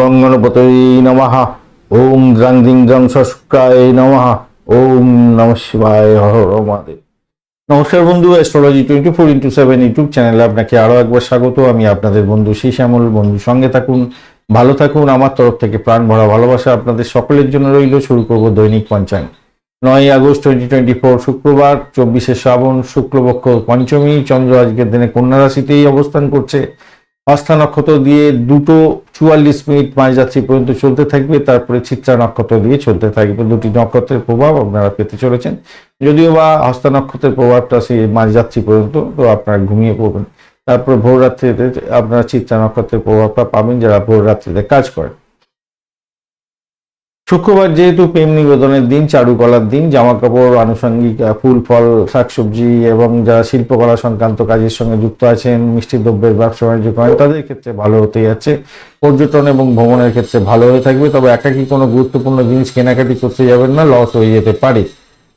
বং গণপতয়ে নমঃ। ওম দ্রাং দিং দ্রাং শুক্রায় নমঃ। ওম নম শিবায় হর নমস্কার বন্ধু astrology twenty four into seven YouTube চ্যানেলে আপনাকে আরও একবার স্বাগত। আমি আপনাদের বন্ধু শ্রী শ্যামল বন্ধু, সঙ্গে থাকুন, ভালো থাকুন। আমার তরফ থেকে প্রাণ ভরা ভালোবাসা আপনাদের সকলের জন্য রইল। শুরু করব দৈনিক পঞ্চাঙ্গ। নয় আগস্ট টোয়েন্টি টোয়েন্টি ফোর শুক্রবার, চব্বিশে শ্রাবণ, শুক্লপক্ষ, পঞ্চমী। চন্দ্র আজকের দিনে কন্যা রাশিতেই অবস্থান করছে। আস্থা নক্ষত্র দিয়ে দুটো চুয়াল্লিশ মিনিট মাঝযাত্রী পর্যন্ত চলতে থাকবে, তারপরে চিত্রা নক্ষত্র দিয়ে চলতে থাকবে। দুটি নক্ষত্রের প্রভাব আপনারা পেতে চলেছেন। যদিও বা হস্তা নক্ষত্রের প্রভাবটা সেই মাঝযাত্রী পর্যন্ত, তো আপনারা ঘুমিয়ে পড়বেন। তারপর ভোর রাত্রিতে আপনারা চিত্রা নক্ষত্রের প্রভাবটা পাবেন, যারা ভোর রাত্রিতে কাজ করেন। শুক্রবার যেহেতু প্রেম নিবেদনের দিন চারুকলার দিন, জামা কাপড়, আনুষঙ্গিক ফুল, ফল, শাকসবজি এবং যারা শিল্পকলা সংক্রান্ত কাজের সঙ্গে যুক্ত আছেন, মিষ্টি দ্রব্যের ব্যবসা বাণিজ্য করেন, তাদের ক্ষেত্রে ভালো হতে যাচ্ছে। পর্যটন এবং ভ্রমণের ক্ষেত্রে ভালো হয়ে থাকবে, তবে একাকি কোনো গুরুত্বপূর্ণ জিনিস কেনাকাটি করতে যাবেন না, লস হয়ে যেতে পারে।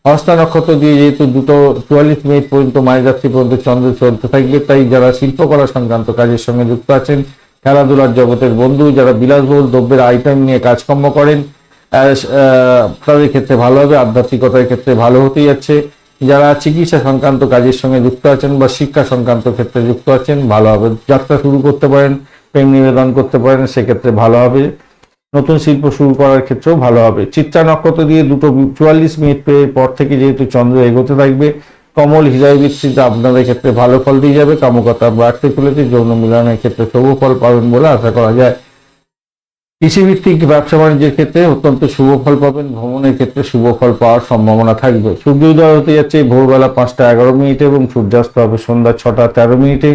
হস্তা নক্ষত্র দিয়ে যেহেতু দুটো চুয়াল্লিশ মিনিট পর্যন্ত মাঝরাত্রি পর্যন্ত চন্দ্র চলতে থাকবে, তাই যারা শিল্পকলা সংক্রান্ত কাজের সঙ্গে যুক্ত আছেন, খেলাধুলার জগতের বন্ধু, যারা বিলাসবহুল দ্রব্যের আইটেম নিয়ে কাজকর্ম করেন তাদের ক্ষেত্রে ভালো হবে, আধ্যাত্মিকতার ক্ষেত্রে ভালো হতেই যাচ্ছে। যারা চিকিৎসা সংক্রান্ত কাজের সঙ্গে যুক্ত আছেন বা শিক্ষা সংক্রান্ত ক্ষেত্রে যুক্ত আছেন, ভালো হবে। যাত্রা শুরু করতে পারেন, প্রেম নিবেদন করতে পারেন, সেক্ষেত্রে ভালো হবে। নতুন শিল্প শুরু করার ক্ষেত্রেও ভালো হবে। চিত্রা নক্ষত্র দিয়ে দুটো চুয়াল্লিশ মিনিট পেয়ে পর থেকে যেহেতু চন্দ্র এগোতে থাকবে, কমল হৃদয় বিস্তৃত আপনাদের ক্ষেত্রে ভালো ফল দিয়ে যাবে। কামকতা বাড়তে চলেছে, যৌন মিলনের ক্ষেত্রে শুভ ফল পাবেন বলে আশা করা যায়। কৃষিভিত্তিক ব্যবসা বাণিজ্যের ক্ষেত্রে অত্যন্ত শুভ ফল পাবেন, ভ্রমণের ক্ষেত্রে শুভ ফল পাওয়ার সম্ভাবনা থাকবে। সূর্যোদয় হতে যাচ্ছে ভোরবেলা পাঁচটা এগারো মিনিটে এবং সূর্যাস্ত হবে সন্ধ্যা ছটা তেরো মিনিটে।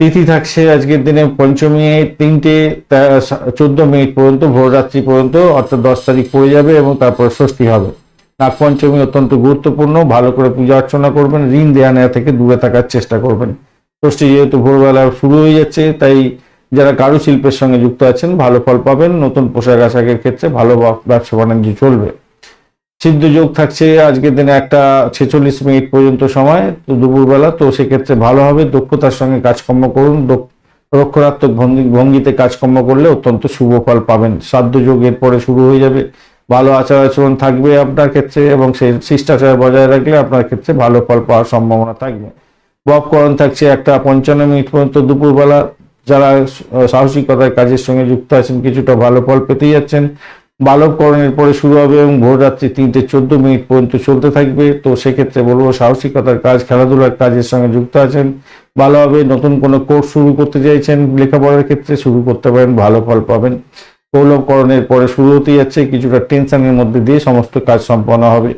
তিথি থাকছে আজকের দিনে পঞ্চমী তিনটে চোদ্দ মিনিট পর্যন্ত, ভোররাত্রি পর্যন্ত, অর্থাৎ দশ তারিখ পড়ে যাবে এবং তারপর ষষ্ঠী হবে। নাগপঞ্চমী অত্যন্ত গুরুত্বপূর্ণ, ভালো করে পূজা অর্চনা করবেন, ঋণ দেয়া নেওয়া থেকে দূরে থাকার চেষ্টা করবেন। ষষ্ঠী যেহেতু ভোরবেলা শুরু হয়ে যাচ্ছে, তাই যারা কারু শিল্পের সঙ্গে যুক্ত আছেন, ভালো ফল পাবেন, নতুন পোশাক আশাকের ক্ষেত্রে ভালো ব্যবসা বাণিজ্য চলবে। সিদ্ধ যোগ থাকছে আজকের দিনে একটা ছেচল্লিশ মিনিট পর্যন্ত সময়, তো দুপুরবেলা, তো সেক্ষেত্রে ভালো হবে। দক্ষতার সঙ্গে কাজকর্ম করুন রক্ষণাত্মক ভঙ্গি- ভঙ্গিতে কাজকর্ম করলে অত্যন্ত শুভ ফল পাবেন। সাধ্য যোগ এরপরে শুরু হয়ে যাবে। ভালো আচার আচরণ থাকবে আপনার ক্ষেত্রে এবং সেই শিষ্টাচার বজায় রাখলে আপনার ক্ষেত্রে ভালো ফল পাওয়ার সম্ভাবনা থাকবে। বপকরণ থাকছে একটা পঞ্চান্ন মিনিট পর্যন্ত দুপুরবেলা। যারা সাহসিকতার কাজের সঙ্গে যুক্ত আছেন, কিছুটা ভালো ফল পেতেই যাচ্ছেন। বালককরণের পরে শুরু হবে এবং ভোররাত্রি তিনটে চোদ্দ মিনিট পর্যন্ত চলতে থাকবে। তো সেক্ষেত্রে বলব, সাহসিকতার কাজ, খেলাধুলার কাজের সঙ্গে যুক্ত আছেন। ভালোভাবে নতুন কোনো কোর্স শুরু করতে চাইছেন, লেখাপড়ার ক্ষেত্রে শুরু করতে পারেন, ভালো ফল পাবেন। কৌলভকরণের পরে শুরু হতে যাচ্ছে, কিছুটা টেনশনের মধ্যে দিয়ে সমস্ত কাজ সম্পন্ন হবে।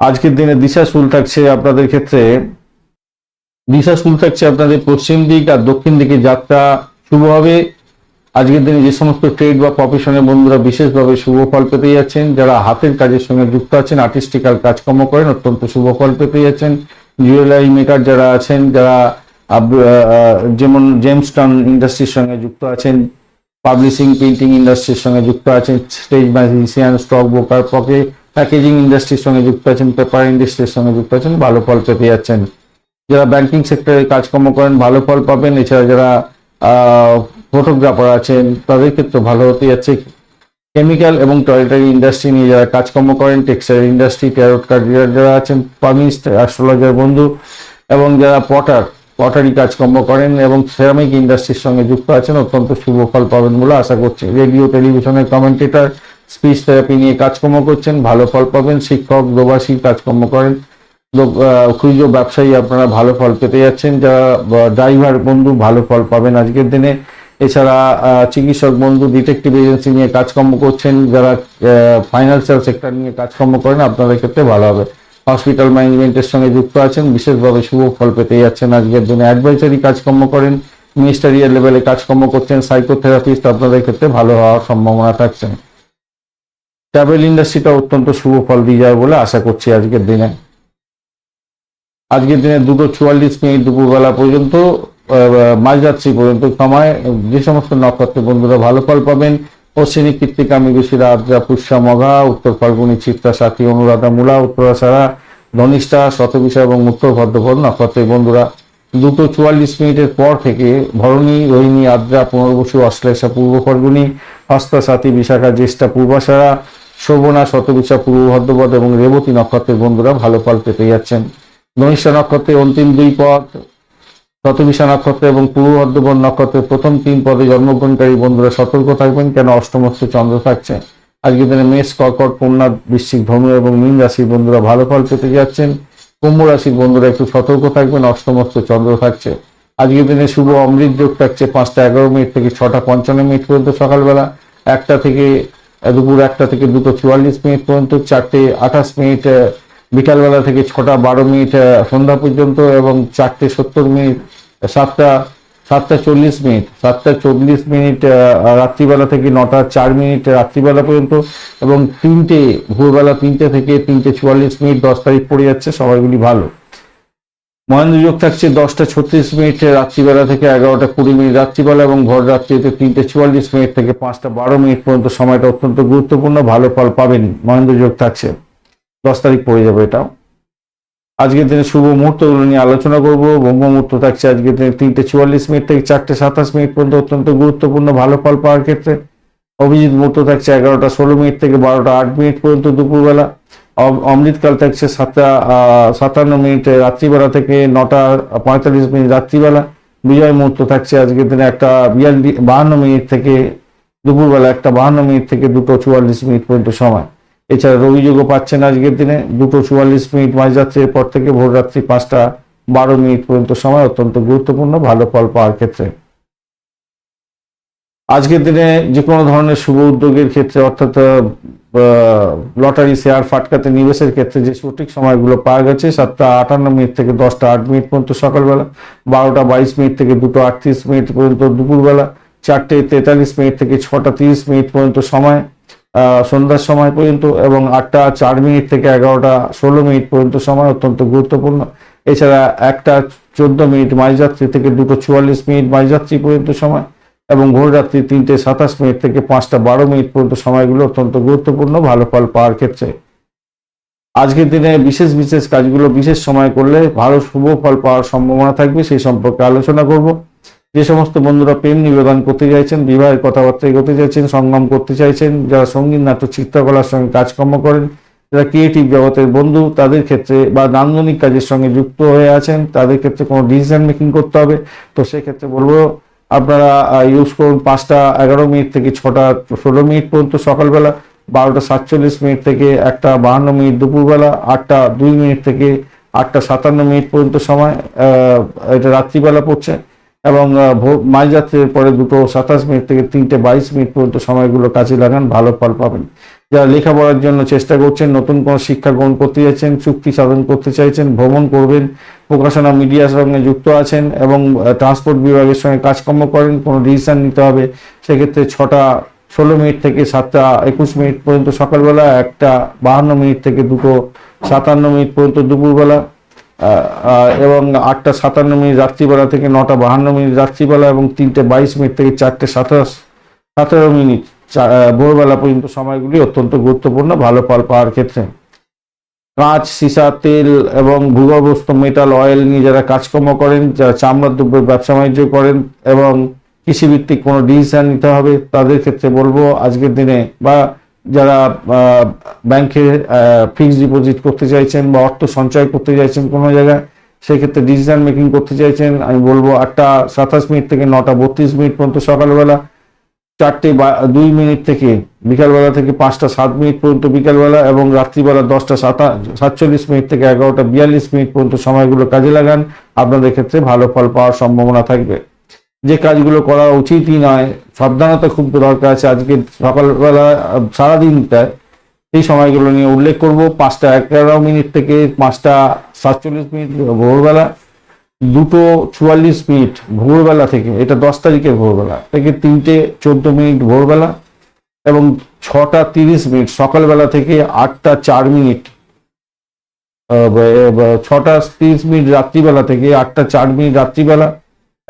আজকের দিনে দিশা শুল থাকছে আপনাদের ক্ষেত্রে দিশা শুল থাকছে আপনাদের পশ্চিম দিক আর দক্ষিণ দিকে যাত্রা শুভ হবে। আজকের দিনে যে সমস্ত ট্রেড বা প্রফেশনের বন্ধুরা বিশেষভাবে শুভ ফল পেতে যাচ্ছেন, যারা হাতের কাজের সঙ্গে যুক্ত আছেন আর্টিস্টিক্যাল কাজকর্ম করেন, অত্যন্ত শুভ ফল পেতে যাচ্ছেন। জুয়েলারি মেকার যারা আছেন, যারা যেমন জেমস্টন ইন্ডাস্ট্রির সঙ্গে যুক্ত আছেন পাবলিশিং প্রিন্টিং ইন্ডাস্ট্রির সঙ্গে যুক্ত আছেন স্টেজ ম্যাজিশিয়ান স্টক ব্রোকার পকে প্যাকেজিং ইন্ডাস্ট্রির সঙ্গে যুক্ত আছেন পেপার ইন্ডাস্ট্রির সঙ্গে যুক্ত আছেন, ভালো ফল পেতে যাচ্ছেন। যারা ব্যাংকিং সেক্টরে কাজকর্ম করেন, ভালো ফল পাবেন। এছাড়া যারা ফটোগ্রাফার আছেন, তাদের ক্ষেত্রে ভালো হতে যাচ্ছে। কেমিক্যাল এবং টয়লেটারি ইন্ডাস্ট্রি নিয়ে যারা কাজকর্ম করেন টেক্সটাইল ইন্ডাস্ট্রি ট্যারোট কার্ডিয়ার যারা আছেন পামিস্ট অ্যাস্ট্রোলজার বন্ধু, এবং যারা পটার পটারি কাজকর্ম করেন এবং সেরামিক ইন্ডাস্ট্রির সঙ্গে যুক্ত আছেন, অত্যন্ত শুভ ফল পাবেন বলে আশা করছি। রেডিও টেলিভিশনের কমেন্টেটার স্পিচ থেরাপি নিয়ে কাজকর্ম করছেন, ভালো ফল পাবেন, শিক্ষক প্রবাসী কাজকর্ম করেন। খুচরো ব্যবসায়ী আপনারা ভালো ফল পেতে যাচ্ছেন, যারা ড্রাইভার বন্ধু ভালো ফল পাবেন আজকের দিনে। এছাড়া চিকিৎসক বন্ধু ডিটেকটিভ এজেন্সি নিয়ে কাজকর্ম করছেন, যারা ফাইন্যান্সিয়াল সেক্টর নিয়ে কাজকর্ম করেন, আপনাদের ক্ষেত্রে ভালো হবে। হসপিটাল ম্যানেজমেন্টের সঙ্গে যুক্ত আছেন, বিশেষভাবে শুভ ফল পেতে যাচ্ছেন আজকের দিনে। অ্যাডভাইজারি কাজকর্ম করেন মিনিস্টারিয়াল লেভেলে কাজকর্ম করছেন সাইকোথেরাপিস্ট আপনাদের ক্ষেত্রে ভালো হওয়ার সম্ভাবনা থাকছে। ট্রাভেল ইন্ডাস্ট্রিটা অত্যন্ত শুভ ফল দিয়ে যাবে বলে আশা করছি আজকের দিনে। আজকের দিনে দুটো চুয়াল্লিশ মিনিট দুপুরবেলা পর্যন্ত মাঝরাত্রি পর্যন্ত সময়, যে সমস্ত নক্ষত্রের বন্ধুরা ভালো ফল পাবেন, অশ্বিনী, কৃত্তিকা, মৃগশিরা আদ্রা পুষ্যা, মঘা, উত্তর ফাল্গুনি, চিত্রা, সাথী, অনুরাধা, মূলা, উত্তরাসারা, ধনিষ্ঠা, শতবিষা এবং উত্তর ভদ্রপদ নক্ষত্রের বন্ধুরা। দুটো চুয়াল্লিশ মিনিটের পর থেকে ভরণী, রোহিণী আদ্রা পুনর্বসু, অশ্লেষা, পূর্ব ফর্গুনি হস্তা, সাথী, বিশাখা, জ্যেষ্ঠা, পূর্বাশারা, শোভনা, শতবিশা, পূর্ব ভদ্রপদ এবং রেবতী নক্ষত্রের বন্ধুরা ভালো ফল পেতে যাচ্ছেন। ধনিষ্ঠা নক্ষত্রের অন্তিম দুই পদ, শতবিশা নক্ষত্র এবং পূর্ব ভদ্রপদ নক্ষত্রের প্রথম তিন পদে জন্মগ্রহণকারী বন্ধুরা সতর্ক থাকবেন, কেন অষ্টমস্ত চন্দ্র থাকছে। আজকে দিনে মেষ, কর্কট কন্যা বৃশ্চিক ধনু এবং মীন রাশির বন্ধুরা ভালো ফল পেতে যাচ্ছেন। কুম্ভ রাশির বন্ধুরা একটু সতর্ক থাকবেন অষ্টমস্ত চন্দ্র থাকছে। আজকের দিনে শুভ অমৃত যোগ থাকছে পাঁচটা এগারো মিনিট থেকে ছটা পঞ্চান্ন মিনিট পর্যন্ত সকালবেলা। একটা থেকে দুপুর একটা থেকে দুটো চুয়াল্লিশ মিনিট পর্যন্ত, চারটে আঠাশ মিনিট বিকালবেলা থেকে ছটা বারো মিনিট সন্ধ্যা পর্যন্ত এবং চারটে সত্তর মিনিট, সাতটা সাতটা চল্লিশ মিনিট, সাতটা চল্লিশ মিনিট রাত্রিবেলা থেকে নটা চার মিনিট রাত্রিবেলা পর্যন্ত এবং তিনটে, ভোরবেলা তিনটে থেকে তিনটে চুয়াল্লিশ মিনিট, দশ তারিখ পড়ে যাচ্ছে সময়গুলি ভালো। মহেন্দ্র যোগ থাকছে দশটা ছত্রিশ মিনিট, রাত্রিবেলা থেকে এগারোটা কুড়ি মিনিট রাত্রিবেলা এবং ভোর রাত্রিতে তিনটে চুয়াল্লিশ মিনিট থেকে পাঁচটা বারো মিনিট পর্যন্ত। সময়টা অত্যন্ত গুরুত্বপূর্ণ, ভালো ফল পাবেন মহেন্দ্র যোগ থাকছে। দশ তারিখ পড়ে যাবে এটাও। আজকের দিনে শুভ মুহূর্তগুলো নিয়ে আলোচনা করব। ব্রহ্ম মুহূর্ত থাকছে আজকের দিনে তিনটে চুয়াল্লিশ মিনিট থেকে চারটে সাতাশ মিনিট পর্যন্ত অত্যন্ত গুরুত্বপূর্ণ ভালো ফল পাওয়ার ক্ষেত্রে। অভিজিৎ মুহূর্ত থাকছে এগারোটা ষোলো মিনিট থেকে বারোটা আট মিনিট পর্যন্ত দুপুরবেলা। অম- অমৃতকাল থাকছে সাতটা সাতান্ন মিনিট রাত্রিবেলা থেকে নটা পঁয়তাল্লিশ মিনিট রাত্রিবেলা। বিজয় মুহূর্ত থাকছে আজকের দিনে একটা বিয়াল্লিশ, বাহান্ন মিনিট থেকে দুপুরবেলা একটা বাহান্ন মিনিট থেকে দুটো চুয়াল্লিশ মিনিট পর্যন্ত সময়। এছাড়া রবিযোগও পাচ্ছেন আজকের দিনে। দুটো চুয়াল্লিশ মিনিট মাঝরাত্রির পর থেকে ভোর রাত্রি পাঁচটা বারো মিনিট পর্যন্ত সময় অত্যন্ত গুরুত্বপূর্ণ, ভালো ফল পাওয়ার ক্ষেত্রে। আজকের দিনে যে কোনো ধরনের শুভ উদ্যোগের ক্ষেত্রে, অর্থাৎ লটারি, শেয়ার ফাটকাতে নিবেশের ক্ষেত্রে যে সঠিক সময়গুলো পাওয়া গেছে, সাতটা আটান্ন মিনিট থেকে দশটা আট মিনিট পর্যন্ত সকালবেলা, বারোটা বাইশ মিনিট থেকে দুটো আটত্রিশ মিনিট পর্যন্ত দুপুরবেলা, চারটে তেতাল্লিশ মিনিট থেকে ছটা তিরিশ মিনিট পর্যন্ত সময় সন্ধ্যার সময় পর্যন্ত এবং আটটা চার মিনিট থেকে এগারোটা ষোলো মিনিট পর্যন্ত সময় অত্যন্ত গুরুত্বপূর্ণ। এছাড়া একটা চোদ্দ মিনিট মাঝরাত্রি থেকে দুটো চুয়াল্লিশ মিনিট মাঝরাত্রি পর্যন্ত সময় এবং ভোররাত্রি তিনটে সাতাশ মিনিট থেকে পাঁচটা বারো মিনিট পর্যন্ত সময়গুলো অত্যন্ত গুরুত্বপূর্ণ, ভালো ফল পাওয়ার ক্ষেত্রে। আজকের দিনে বিশেষ বিশেষ কাজগুলো বিশেষ সময় করলে ভালো শুভ ফল পাওয়ার সম্ভাবনা থাকবে, সেই সম্পর্কে আলোচনা করব। যে সমস্ত বন্ধুরা প্রেম নিবেদন করতে চাইছেন, বিবাহের কথাবার্তা করতে চাইছেন, সঙ্গম করতে চাইছেন, যারা সংগীত, নাট্য, চিত্রকলার সঙ্গে কাজকর্ম করেন, যারা ক্রিয়েটিভ জগতের বন্ধু, তাদের ক্ষেত্রে বা নান্দনিক কাজের সঙ্গে যুক্ত হয়ে আছেন, তাদের ক্ষেত্রে কোনো ডিসিশন মেকিং করতে হবে। তো সেক্ষেত্রে বলব, আপনারা ইউজ করুন পাঁচটা এগারো মিনিট থেকে ছটা ষোলো মিনিট পর্যন্ত সকালবেলা, বারোটা সাতচল্লিশ মিনিট থেকে একটা বাহান্ন মিনিট দুপুরবেলা, আটটা দুই মিনিট থেকে আটটা সাতান্ন মিনিট পর্যন্ত সময় এটা রাত্রিবেলা পড়ছে। এবং মাঝরাত্রির পরে দুটো সাতাশ মিনিট থেকে তিনটে বাইশ মিনিট পর্যন্ত সময়গুলো কাজে লাগান, ভালো ফল পাবেন। যারা লেখাপড়ার জন্য চেষ্টা করছেন, নতুন কোনো শিক্ষা গ্রহণ করতে যাচ্ছেন, চুক্তি সাধন করতে চাইছেন, ভ্রমণ করবেন, প্রকাশনা মিডিয়ার সঙ্গে যুক্ত আছেন এবং ট্রান্সপোর্ট বিভাগের সঙ্গে কাজকর্ম করেন, কোনো ডিসিশন নিতে হবে, সেক্ষেত্রে ছটা ষোলো মিনিট থেকে সাতটা একুশ মিনিট পর্যন্ত সকালবেলা, একটা বাহান্ন মিনিট থেকে দুটো সাতান্ন মিনিট পর্যন্ত দুপুরবেলা। এবং আটটা সাতান্ন মিনিট রাত্রিবেলা থেকে নটা বাহান্ন মিনিট রাত্রিবেলা এবং তিনটে বাইশ মিনিট থেকে চারটে সাতাশ সতেরো মিনিট ভোরবেলা পর্যন্ত সময়গুলি অত্যন্ত গুরুত্বপূর্ণ, ভালো ফল পাওয়ার ক্ষেত্রে। কাঁচ, সীসা, তেল এবং ভূগর্ভস্থ মেটাল অয়েল নিয়ে যারা কাজকর্ম করেন, যারা চামড়ার দ্রব্যের ব্যবসা বাণিজ্য করেন এবং কৃষিভিত্তিক কোনো ডিসিশন নিতে হবে, তাদের ক্ষেত্রে বলব, আজকের দিনে বা যারা ব্যাংকে ফিক্সড ডিপোজিট করতে চাইছেন বা অর্থ সঞ্চয় করতে চাইছেন কোনো জায়গায়, সেক্ষেত্রে ডিসিশন মেকিং করতে চাইছেন, আমি বলব আটটা সাতাশ মিনিট থেকে নটা বত্রিশ মিনিট পর্যন্ত সকালবেলা, চারটে বা দুই মিনিট থেকে বিকালবেলা থেকে পাঁচটা সাত মিনিট পর্যন্ত বিকালবেলা এবং রাত্রিবেলা দশটা সাতা, সাতচল্লিশ মিনিট থেকে এগারোটা বিয়াল্লিশ মিনিট পর্যন্ত সময়গুলো কাজে লাগান। আপনাদের ক্ষেত্রে ভালো ফল পাওয়ার সম্ভাবনা থাকবে। যে কাজগুলো করা উচিতই নয় সাবধানতা খুব দরকার আছে। আজকে সকালবেলা আহ, সারাদিনটা সেই সময়গুলো নিয়ে উল্লেখ করব। পাঁচটা এগারো মিনিট থেকে পাঁচটা সাতচল্লিশ মিনিট ভোরবেলা দুটো চুয়াল্লিশ মিনিট ভোরবেলা থেকে এটা দশ তারিখের ভোরবেলা থেকে তিনটে চোদ্দ মিনিট ভোরবেলা এবং ছটা তিরিশ মিনিট সকালবেলা থেকে আটটা চার মিনিট ছটা তিরিশ মিনিট রাত্রিবেলা থেকে আটটা চার মিনিট রাত্রিবেলা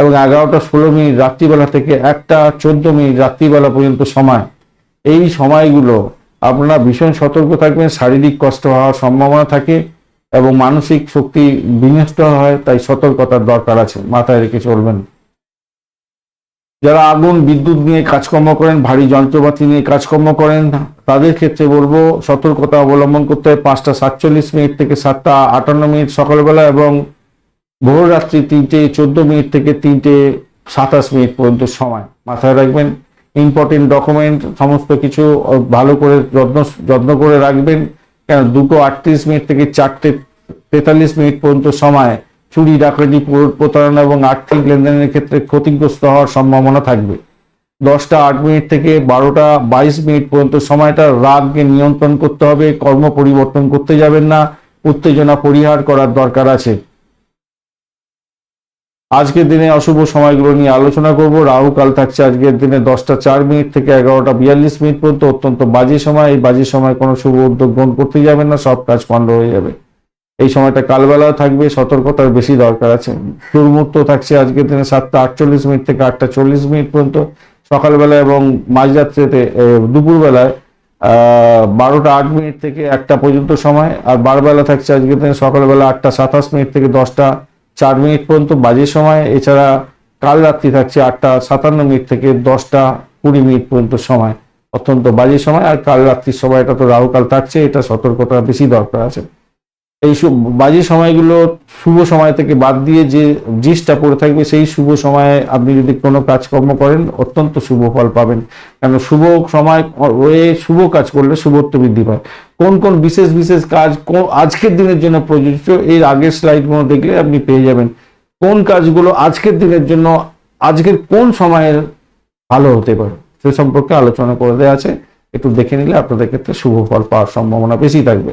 এবং এগারোটা ষোলো মিনিট রাত্রিবেলা থেকে একটা চোদ্দ মিনিট রাত্রিবেলা পর্যন্ত সময়। এই সময়গুলো আপনারা ভীষণ সতর্ক থাকবেন, শারীরিক কষ্ট হওয়ার সম্ভাবনা থাকে এবং মানসিক শক্তি বিনষ্ট হয়, তাই সতর্কতার দরকার আছে, মাথায় রেখে চলবেন। যারা আগুন, বিদ্যুৎ নিয়ে কাজকর্ম করেন, ভারী যন্ত্রপাতি নিয়ে কাজকর্ম করেন, তাদের ক্ষেত্রে বলব, সতর্কতা অবলম্বন করতে হয় পাঁচটা সাতচল্লিশ মিনিট থেকে সাতটা আটান্ন মিনিট সকালবেলা এবং ভোর রাত্রি তিনটে চোদ্দ মিনিট থেকে তিনটে সাতাশ মিনিট পর্যন্ত সময়। মাথায় রাখবেন ইম্পর্টেন্ট ডকুমেন্ট সমস্ত কিছু ভালো করে যত্ন যত্ন করে রাখবেন। কেন, দুটো আটত্রিশ মিনিট থেকে চারটে তেতাল্লিশ মিনিট পর্যন্ত সময়। চুরি, ডাকাতি প্রতারণা এবং আর্থিক লেনদেনের ক্ষেত্রে ক্ষতিগ্রস্ত হওয়ার সম্ভাবনা থাকবে। দশটা আট মিনিট থেকে বারোটা বাইশ মিনিট পর্যন্ত সময়টা রাগকে নিয়ন্ত্রণ করতে হবে, কর্ম পরিবর্তন করতে যাবেন না, উত্তেজনা পরিহার করার দরকার আছে। আজকের দিনে অশুভ সময়গুলো নিয়ে আলোচনা করব। রাহু কাল থাকছে আজকের দিনে দশটা চার মিনিট থেকে এগারোটা বিয়াল্লিশ মিনিট পর্যন্ত। অত্যন্ত বাজে সময়। এই বাজে সময় কোনো শুভ উদ্যোগ গ্রহণ করতে যাবেন না। সব কাজ পণ্ড হয়ে যাবে। এই সময়টা কালবেলাও থাকবে। সতর্কতার বেশি দরকার আছে। দুর্মুহূর্ত থাকছে আজকের দিনে সাতটা আটচল্লিশ মিনিট থেকে আটটা চল্লিশ মিনিট পর্যন্ত। সকালবেলা এবং মাঝরাত্রিতে দুপুরবেলায় বারোটা আট মিনিট থেকে একটা পর্যন্ত সময়। আর বারবেলা থাকছে আজকের দিনে সকালবেলা আটটা সাতাশ মিনিট থেকে দশটা চার মিনিট পর্যন্ত বাজে সময়, এছাড়া কাল রাত্রি থাকছে আটটা সাতান্ন মিনিট থেকে দশটা কুড়ি মিনিট পর্যন্ত সময়, অত্যন্ত বাজে সময়, আর কাল রাত্রির সময়টা তো রাহুকাল থাকছে, এটা সতর্কতা বেশি দরকার আছে। এই বাজে সময়গুলো শুভ সময় থেকে বাদ দিয়ে যে জিসটা পড়ে থাকবে, সেই শুভ সময়ে আপনি যদি কোনো কাজকর্ম করেন, অত্যন্ত শুভ ফল পাবেন। কেন শুভ সময় হয়ে শুভ কাজ করলে শুভত্ব বৃদ্ধি পায়। কোন কোন বিশেষ বিশেষ কাজ আজকের দিনের জন্য প্রযোজ্য, এর আগের স্লাইডগুলো দেখলে আপনি পেয়ে যাবেন। কোন কাজগুলো আজকের দিনের জন্য, আজকের কোন সময়ের ভালো হতে পারে, সে সম্পর্কে আলোচনা করে দেওয়া আছে। একটু দেখে নিলে আপনাদের ক্ষেত্রে শুভ ফল পাওয়ার সম্ভাবনা বেশি থাকবে।